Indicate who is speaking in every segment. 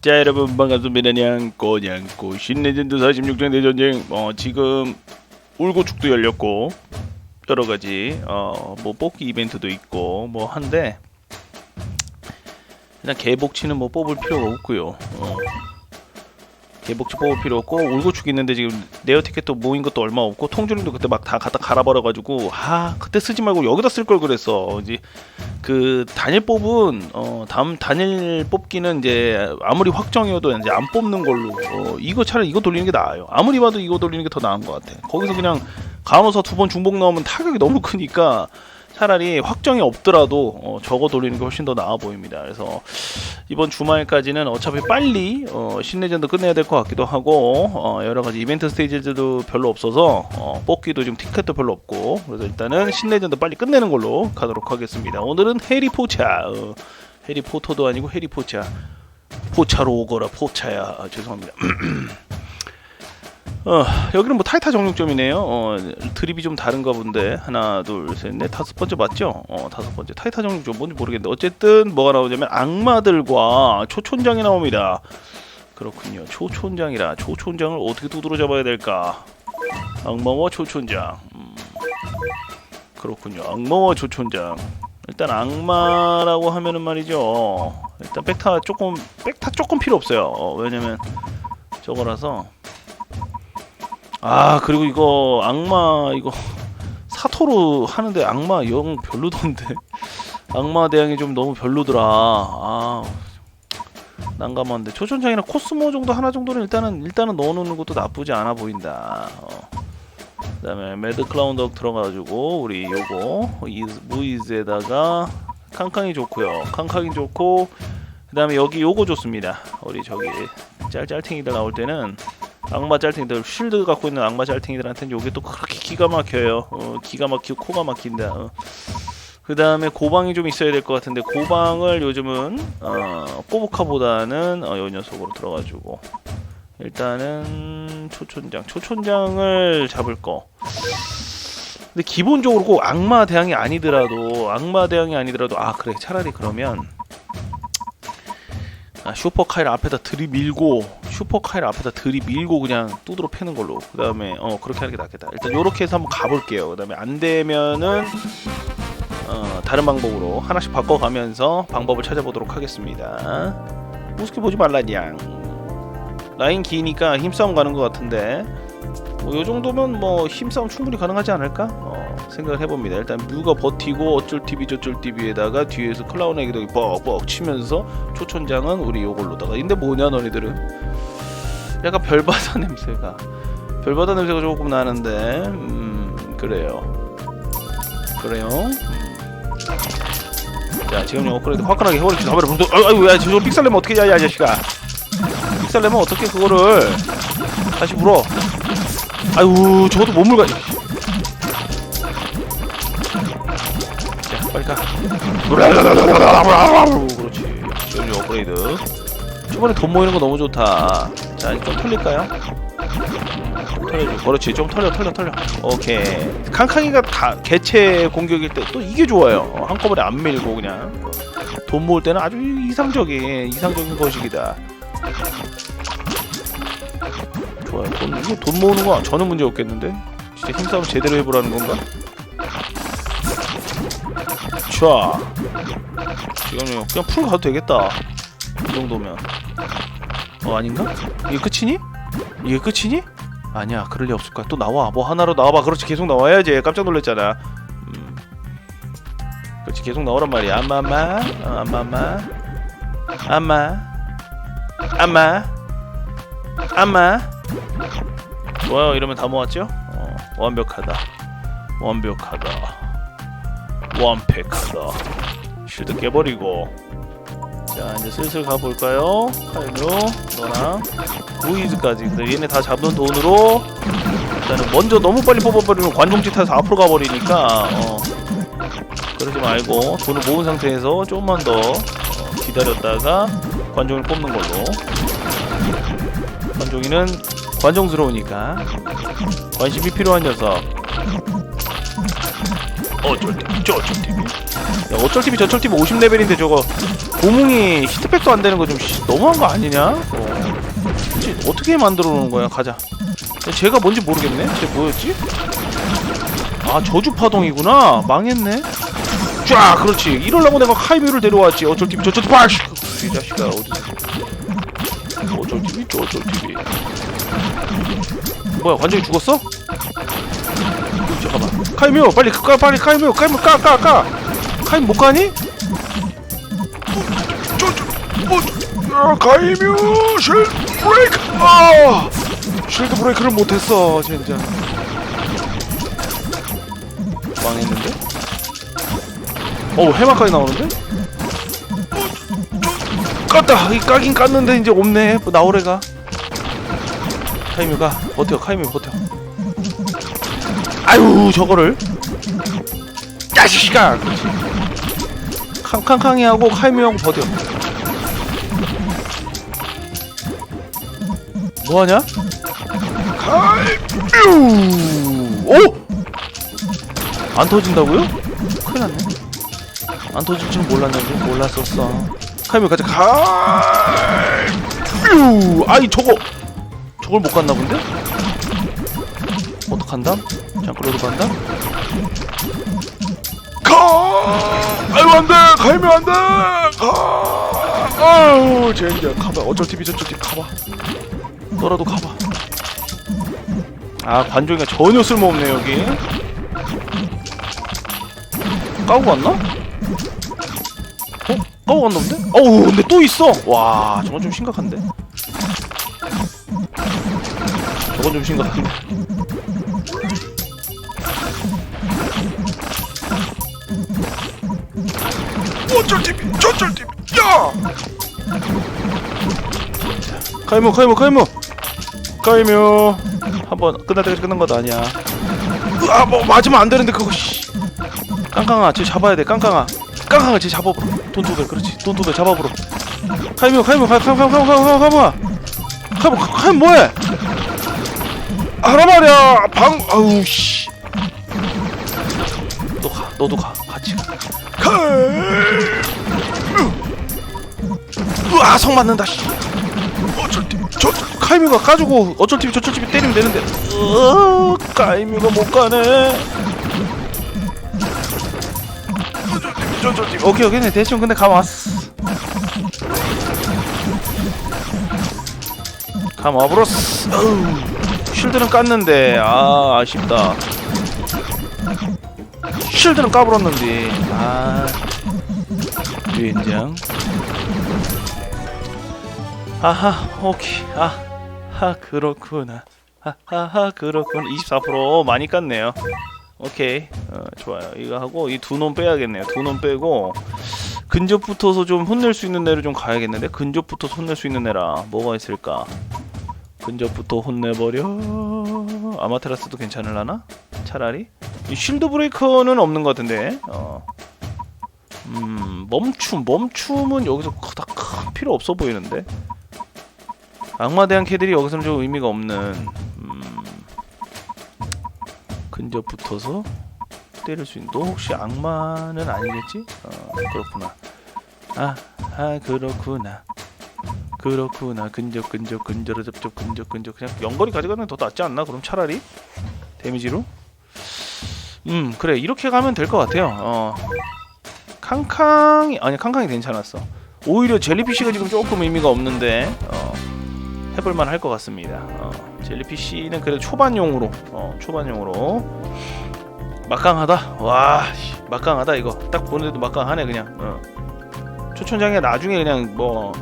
Speaker 1: 자 여러분 반갑습니다. 냥꼬 냥꼬 신레전드 46장 대전쟁. 어 지금 울고축도 열렸고 여러가지 어뭐 뽑기 이벤트도 있고 뭐 한데 일단 개복치는 뭐 뽑을 필요가 없고요. 어. 개복치 뽑을 필요 없고 울고축 있는데 지금 네어 티켓도 모인 것도 얼마 없고 통조림도 그때 막 다 갖다 갈아버려가지고 아 그때 쓰지 말고 여기다 쓸 걸 그랬어. 이제 그 단일 뽑은 어 다음 단일 뽑기는 이제 아무리 확정이어도 이제 안 뽑는 걸로. 어 이거 차라리 이거 돌리는 게 나아요. 아무리 봐도 이거 돌리는 게 더 나은 것 같아. 거기서 그냥 간호사 두 번 중복 나오면 타격이 너무 크니까 차라리 확정이 없더라도 어 저거 돌리는 게 훨씬 더 나아 보입니다 그래서 이번 주말까지는 어차피 빨리 어 신레전드 끝내야 될 것 같기도 하고 어 여러 가지 이벤트 스테이지도 별로 없어서 어 뽑기도 지금 티켓도 별로 없고 그래서 일단은 신레전드 빨리 끝내는 걸로 가도록 하겠습니다. 오늘은 해리포차 어, 해리포터도 아니고 해리포차 포차로 오거라 포차야 아, 죄송합니다. 어, 여기는 뭐 타이타 정육점이네요. 어, 드립이 좀 다른가 본데 하나, 둘, 셋, 넷, 다섯 번째 맞죠? 어, 다섯 번째 타이타 정육점 뭔지 모르겠는데 어쨌든 뭐가 나오냐면 악마들과 초촌장이 나옵니다. 그렇군요. 초촌장이라 초촌장을 어떻게 두드러 잡아야 될까? 악마와 초촌장. 음, 그렇군요. 악마와 초촌장. 일단 악마라고 하면은 말이죠. 일단 백타 조금 백타 조금 필요 없어요. 어, 왜냐면 저거라서 아 그리고 이거 악마 이거 사토로 하는데 악마 영 별로던데. 악마 대항이 좀 너무 별로더라. 아 난감한데. 초촌장이나 코스모 정도 하나 정도는 일단은 일단은 넣어놓는 것도 나쁘지 않아 보인다. 어. 그 다음에 매드 클라운 덕 들어가지고 우리 요거 이즈- 무이즈에다가 캉캉이 좋고요. 캉캉이 좋고 그 다음에 여기 요거 좋습니다. 우리 저기 짤짤탱이들 나올 때는 악마 짤탱이들 쉴드 갖고 있는 악마 짤탱이들한테는 요게 또 그렇게 기가 막혀요. 어, 기가 막히고 코가 막힌다. 어. 그 다음에 고방이 좀 있어야 될 것 같은데 고방을 요즘은 어, 꼬부카보다는 어, 요 녀석으로 들어가지고 일단은 초촌장 초촌장을 잡을 거. 근데 기본적으로 꼭 악마 대항이 아니더라도 악마 대항이 아니더라도 아 그래 차라리 그러면 아, 슈퍼카일 앞에다 들이밀고 슈퍼카일 앞에다 들이밀고 그냥 두드러 패는 걸로. 그 다음에 어 그렇게 하는 게 낫겠다. 일단 요렇게 해서 한번 가볼게요. 그 다음에 안 되면은 어 다른 방법으로 하나씩 바꿔가면서 방법을 찾아보도록 하겠습니다. 우습게 보지 말라냥. 라인 기니까 힘싸움 가는 것 같은데. 뭐 요 정도면 뭐 힘싸움 충분히 가능하지 않을까? 어, 생각을 해봅니다. 일단 뮤가 버티고 어쩔 TV 저쩔 TV에다가 뒤에서 클라운 애기도 뻑뻑 치면서 초천장은 우리 요걸로다가. 근데 뭐냐 너희들은 약간 별바다 냄새가. 별바다 냄새가 조금 나는데 음 그래요. 그래요? 음. 자 지금 요 업그레이드 화끈하게 해버리지. 나버려 아이고 야 저거 삑살 내면 어떻게 야야 자식아? 삑살 내면 어떻게 그거를 다시 물어? 아이고 저것도 못 물가 자 빨리 가. 그렇지. 요 업그레이드. 초반에 돈 모이는 거 너무 좋다. 자, 좀 털릴까요? 좀 털려줘. 그렇지, 좀 털려, 털려, 털려. 오케이. 칸칸이가 다 개체 공격일 때 또 이게 좋아요. 어, 한꺼번에 안 밀고 그냥 돈 모을 때는 아주 이상적인 이상적인 거식이다. 좋아요. 돈 이거 돈 모으는 거 저는 문제 없겠는데. 진짜 힘싸움 제대로 해보라는 건가? 자, 지금요 그냥 풀 가도 되겠다. 이 정도면 어 아닌가? 이게 끝이니? 이게 끝이니? 아니야 그럴 리 없을 거야. 또 나와. 뭐 하나로 나와봐. 그렇지 계속 나와야지. 깜짝 놀랐잖아. 음. 그렇지 계속 나오란 말이야. 아마마. 어, 아마마. 아마. 아마. 아마. 좋아요. 이러면 다 모았죠? 어, 완벽하다. 완벽하다. 완벽하다. 쉴드 깨버리고 자 이제 슬슬 가볼까요? 카이로 너랑 루이즈까지 근데 얘네 다 잡은 돈으로 일단은 먼저 너무 빨리 뽑아버리면 관종짓 해서 앞으로 가버리니까 어 그러지 말고 돈을 모은 상태에서 조금만 더 어, 기다렸다가 관종을 뽑는 걸로 관종이는 관종스러우니까 관심이 필요한 녀석 어쩔 TV 저쩔 야 어쩔 TV 저쩔 TV 50레벨인데 저거 고뭉이 히트팩도 안 되는 거 좀 너무한 거 아니냐? 어. 어떻게 만들어 놓은 거야 가자. 야, 쟤가 뭔지 모르겠네? 쟤 뭐였지? 아 저주 파동이구나. 망했네. 쫙 그렇지. 이러려고 내가 카이뮤를 데려왔지 어쩔 TV 저쩔 TV 빠시 이 자식아 어디서 어쩔 TV 저쩔 TV 뭐야 관종이 죽었어? 잠깐만. 카이뮤 빨리 까 빨리 카이뮤 카이뮤 까까 까 카이뮤 못 가니? 아, 카이뮤 쉴드 브레이크. 아 쉴드 브레이크를 못했어 진짜. 망했는데? 어 해마까지 나오는데? 깠다. 이 까긴 깠는데 이제 없네. 뭐 나오래가. 카이뮤가 버텨 카이뮤 버텨. 아유 저거를. 그렇지 캉캉캉이 하고 카이뮤하고 버텨 뭐하냐? 카이뮤 오! 안 터진다고요? 큰일 났네 안 터질 줄 몰랐는데 몰랐었어 카이뮤 가자 카이뮤 아이 저거 저걸 못 갔나 본데? 어떡한다? 장꾸러도 간다? 가! 아유 안돼! 가면 안돼! 가! 아유 젠장 가봐 어쩔 TV 저쩔 TV 가봐 너라도 가봐 아 관종이가 전혀 쓸모없네 여기 까고 갔나? 어? 까고 갔나 본데? 어우 근데 또 있어! 와 저건 좀 심각한데 저건 좀 심각한 데 어쩔 TV 저쩔 TV 야! 카이모 카이모 카이모! 카이모! 한번 끝날 때까지 끝난 것도 아니야. 아 뭐 맞으면 안 되는데 그거 씨. 깡깡아 쟤 잡아야 돼 깡깡아. 깡깡아 쟤 잡아보라 돈토벨 그렇지. 돈토벨 잡아보라 카이모 카이모 카이모 카이모 카이모 카이모 카이모 카이모. 카이모 뭐해? 하란 말이야 방 아우 씨 너도 가 너도 가. 같이 가. 으아 성 맞는다 씨. 어쩔 TV 저 카이뮤가 까주고 어쩔 TV 저쩔 TV 때리면 되는데. 으 카이뮤가 못 가네. 저쩔 TV 오케이 오케이. 네 대충 근데 감 왔어. 감 와버렸어. 어우, 쉴드는 깠는데. 아 아쉽다 쉴드는 까불었는데. 아. 유인장 아하 오케이. 아하 그렇구나. 하하하 그렇구나. 24% 많이 깠네요. 오케이. 어, 좋아요. 이거 하고 이 두 놈 빼야겠네요. 두 놈 빼고 근접 붙어서 좀 혼낼 수 있는 애를 좀 가야겠는데? 근접 붙어서 혼낼 수 있는 애라 뭐가 있을까? 근접부터 혼내버려. 아마테라스도 괜찮을라나? 차라리? 이 쉴드 브레이커는 없는 것 같은데. 어. 음 멈춤 멈춤은 여기서 다 큰 필요 없어 보이는데. 악마대한 캐들이 여기서는 좀 의미가 없는 음, 근접 붙어서 때릴 수 있는 너 혹시 악마는 아니겠지? 어 그렇구나. 아, 아 그렇구나. 그렇구나. 근접 근접 근접을 접촉 근접 근접. 그냥 연거리 가져가는 게 더 낫지 않나? 그럼 차라리? 데미지로 음 그래. 이렇게 가면 될 것 같아요. 어. 캉캉이 아니 캉캉이 괜찮았어. 오히려 젤리피쉬가 지금 조금 의미가 없는데 어 해볼만 할 것 같습니다. 어 젤리피쉬는 그래도 초반용으로 어 초반용으로. 막강하다? 와 씨, 막강하다 이거. 딱 보는데도 막강하네 그냥. 어. 초천장에 나중에 그냥 뭐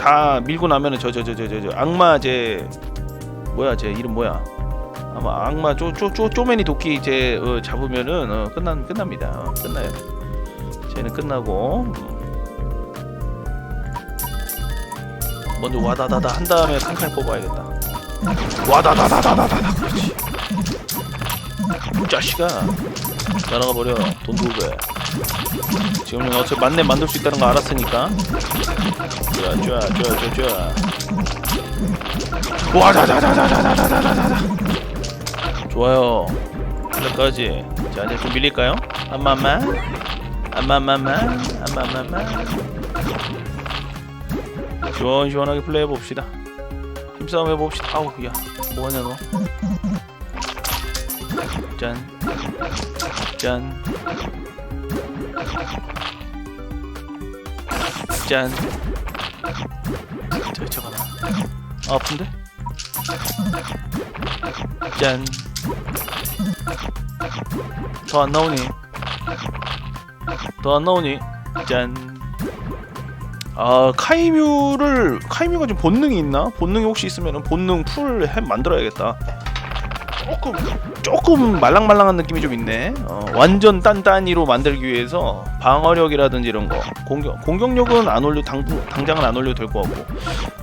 Speaker 1: 다 밀고 나면은 저 저 저 저 저 악마 제 뭐야 제 이름 뭐야 아마 악마 쪼쪼쪼 쪼매니 도끼 이제 어, 잡으면은 어, 끝난 끝납니다. 어, 끝나요. 쟤는 끝나고. 음. 먼저 와다다다 한 다음에 칸칸 뽑아야겠다. 와다다다다다다 그렇지. 이 자식아. 날아가 버려. 돈 두고 배 지금 어차피 만렙 만들 수 있다는 거 알았으니까. 좋아 좋아 좋아 좋아 좋아. 와자자자자자자자자자 좋아요 여기까지 자자 이제 좀 밀릴까요? 암마마 암마마마 암마마마 시원시원하게 플레이해 봅시다 힘싸움 해봅시다 아우 야 뭐하냐 너 짠, 짠, 짠. 저, 저거 나. 아, 아픈데? 짠. 더 안 나오니? 더 안 나오니? 짠. 아 카이뮤를 카이뮤가 좀 본능이 있나? 본능이 혹시 있으면 본능 풀햄 만들어야겠다. 조금 조금 말랑말랑한 느낌이 좀 있네. 어, 완전 단단히로 만들기 위해서 방어력이라든지 이런 거 공격 공격력은 안 올려 당, 당장은 안 올려도 될 것 같고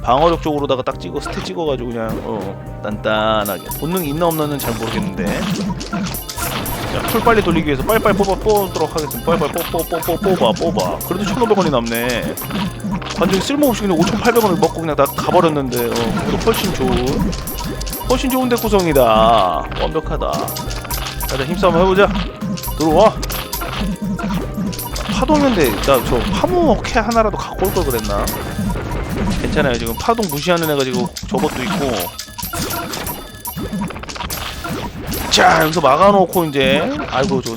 Speaker 1: 방어력 쪽으로다가 딱 찍어 스탯 찍어가지고 그냥 어, 단단하게 본능이 있나 없나는 잘 모르겠는데 자, 풀 빨리 돌리기 위해서 빨리빨리 뽑아 뽑도록 하겠습니다. 빨리빨리 뽑, 뽑, 뽑, 뽑, 뽑아 뽑아 그래도 1,500원이 남네. 완전히 쓸모없이 그냥 5,800원을 먹고 그냥 다 가버렸는데 어, 그래도 훨씬 좋은 훨씬 좋은 덱 구성이다. 완벽하다. 가자 힘싸움 해보자. 들어와. 파동인데 나 저 파무캐 하나라도 갖고 올 걸 그랬나? 괜찮아요. 지금 파동 무시하는 애가 지금 저것도 있고. 자 여기서 막아놓고 이제 아이고 저.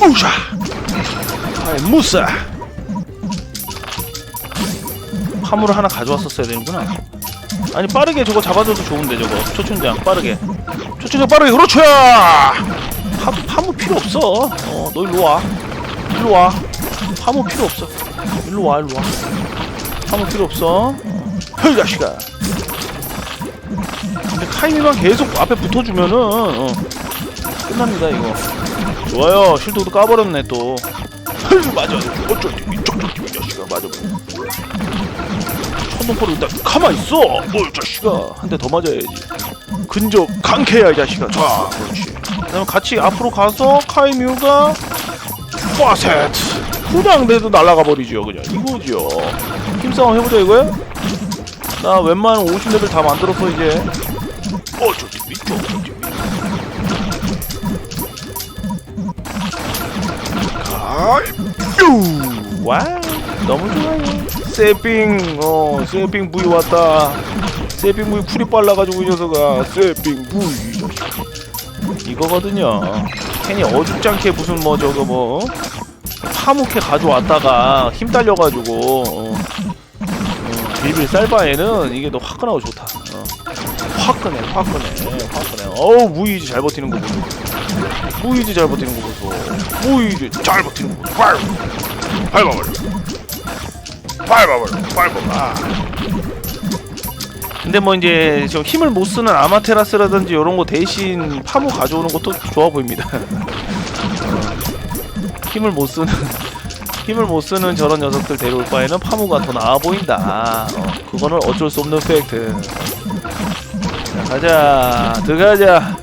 Speaker 1: 우샤 아이 무사 화물을 하나 가져왔었어야 되는구나. 아니 빠르게 저거 잡아줘도 좋은데 저거. 초춘장 빠르게. 초춘장 빠르게. 그렇죠! 파, 파무 필요 없어. 어 너 일로 와. 일로 와. 파무 필요 없어. 일로 와 일로 와. 파무 필요 없어. 헐 자식아 근데 카이미만 계속 앞에 붙어주면은 어, 끝납니다 이거. 좋아요. 실드도 까버렸네 또. 헐, 맞아. 어쩔 팀이 저쩔 팀이 자식아 맞아. 천둥포를 일단 가만 있어. 뭘 자식아. 한 대 더 맞아야지. 근접 강캐야 이 자식아. 자 그렇지. 그다음 같이 앞으로 가서 카이뮤가 파세트 그냥 내도 날아가 버리죠 그냥. 이거죠. 힘싸움 해보자 이거야 나 웬만한 50레벨 다 만들었어 이제. 어쩔 팀이 저쩔 팀이 아유! 와 너무 좋아요. 세핑 어 세핑 부위 왔다. 세핑 부위 풀이 빨라가지고 이 녀석아. 세핑 부위. 이거거든요. 괜히 어줍지 않게 무슨 뭐 저거 뭐 파묵해 가져왔다가 힘 딸려가지고 어, 어, 빌빌 쌀 바에는 이게 더 화끈하고 좋다. 어. 화끈해 화끈해 화끈해 어우 무이지 잘 버티는 거 보소. 무이지 잘 버티는 거 보소. 무이지 잘 버티는 거 보소. 밟 밟아버려 밟아버려 밟아봐 근데 뭐 이제 저 힘을 못 쓰는 아마테라스라든지 이런 거 대신 파무 가져오는 것도 좋아 보입니다. 힘을 못 쓰는 힘을 못 쓰는 저런 녀석들 데려올 바에는 파무가 더 나아 보인다. 어, 그거는 어쩔 수 없는 팩트. 자, 가자. 들어가자.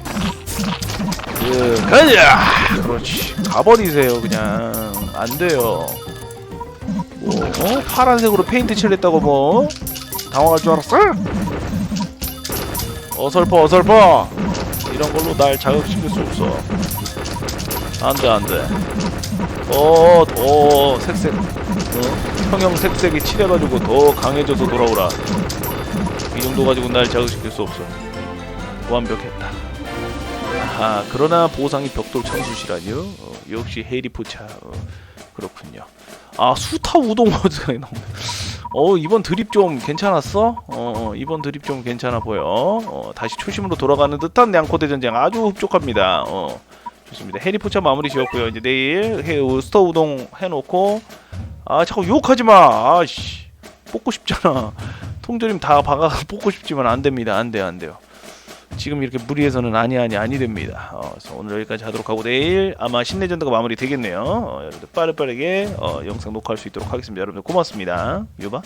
Speaker 1: 들어가자. 그렇지. 가버리세요 그냥. 안 돼요. 뭐 어? 파란색으로 페인트 칠했다고 뭐? 당황할 줄 알았어? 어설퍼 어설퍼. 이런 걸로 날 자극시킬 수 없어 안돼 안돼. 더더 색색 어? 평형 색색이 칠해가지고 더 강해져서 돌아오라. 이 정도 가지고 날 자극시킬 수 없어. 완벽했다. 아 그러나 보상이 벽돌 청수시라뇨? 어, 역시 해리포차 어, 그렇군요. 아 수타 우동 모드가 너무 어 이번 드립 좀 괜찮았어? 어, 어 이번 드립 좀 괜찮아 보여. 어 다시 초심으로 돌아가는 듯한 냥코대 전쟁 아주 흡족합니다. 어 좋습니다 해리포차 마무리 지었고요 이제 내일 해, 스터 우동 해놓고 아 자꾸 유혹하지 마 아씨 뽑고 싶잖아 통조림 다 박아 뽑고 싶지만 안 됩니다 안 돼요 안 돼요 지금 이렇게 무리해서는 아니 아니 아니 됩니다. 어, 그래서 오늘 여기까지 하도록 하고 내일 아마 신내전도가 마무리 되겠네요. 어, 여러분들 빠르빠르게 어, 영상 녹화할 수 있도록 하겠습니다. 여러분들 고맙습니다. 유바.